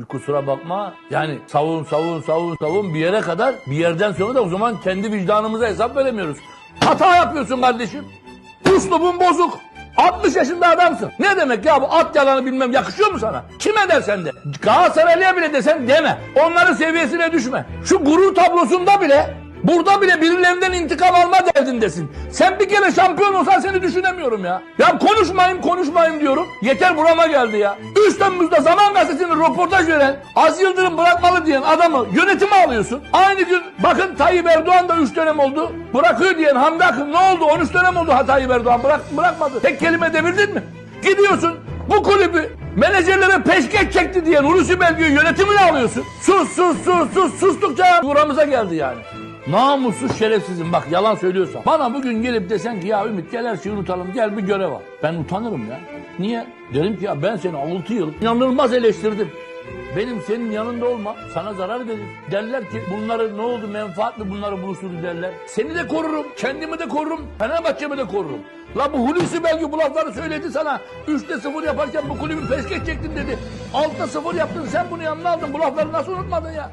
Bir kusura bakma. Yani savun savun savun savun bir yere kadar bir yerden sonra da o zaman kendi vicdanımıza hesap veremiyoruz. Hata yapıyorsun kardeşim. Uslubun bozuk. 60 yaşında adamsın. Ne demek ya bu at yalanı bilmem yakışıyor mu sana? Kime dersen de. Galatasaraylı'ya bile desen deme. Onların seviyesine düşme. Şu gurur tablosunda bile Burada bile birilerinden intikam alma derdindesin. Sen bir kere şampiyon olsan seni düşünemiyorum ya. Ya konuşmayayım konuşmayayım diyorum. Yeter burama geldi ya. 3 Temmuz'da Zaman Gazetesi'nin röportaj veren Az Yıldırım bırakmalı diyen adamı yönetime alıyorsun. Aynı gün bakın Tayyip Erdoğan da 3 dönem oldu. Bırakıyor diyen Hamdi Akın ne oldu? 13 dönem oldu Tayyip Erdoğan bırak, bırakmadı. Tek kelime devirdin mi? Gidiyorsun bu kulübü menajerlere peşkeş çekti diyen Hulusi Belgü'yü yönetimine alıyorsun. Sus sus sus sus sustukça buramıza geldi yani. Namussuz şerefsizim bak yalan söylüyorsan. Bana bugün gelip desen ki ya Ümit gel her şeyi unutalım gel bir görev al. Ben utanırım ya. Niye? Derim ki ya ben seni 6 yıl inanılmaz eleştirdim. Benim senin yanında olmam sana zarar verir. Derler ki bunları ne oldu menfaat mi bunları buluşturdu derler. Seni de korurum, kendimi de korurum, Fenerbahçe'mi de korurum. La bu Hulusi Belki bu lafları söyledi sana. 3'te 0 yaparken bu kulübü peşkeş çektin dedi. 6'da 0 yaptın sen bunu yanına aldın. Bu lafları nasıl unutmadın ya?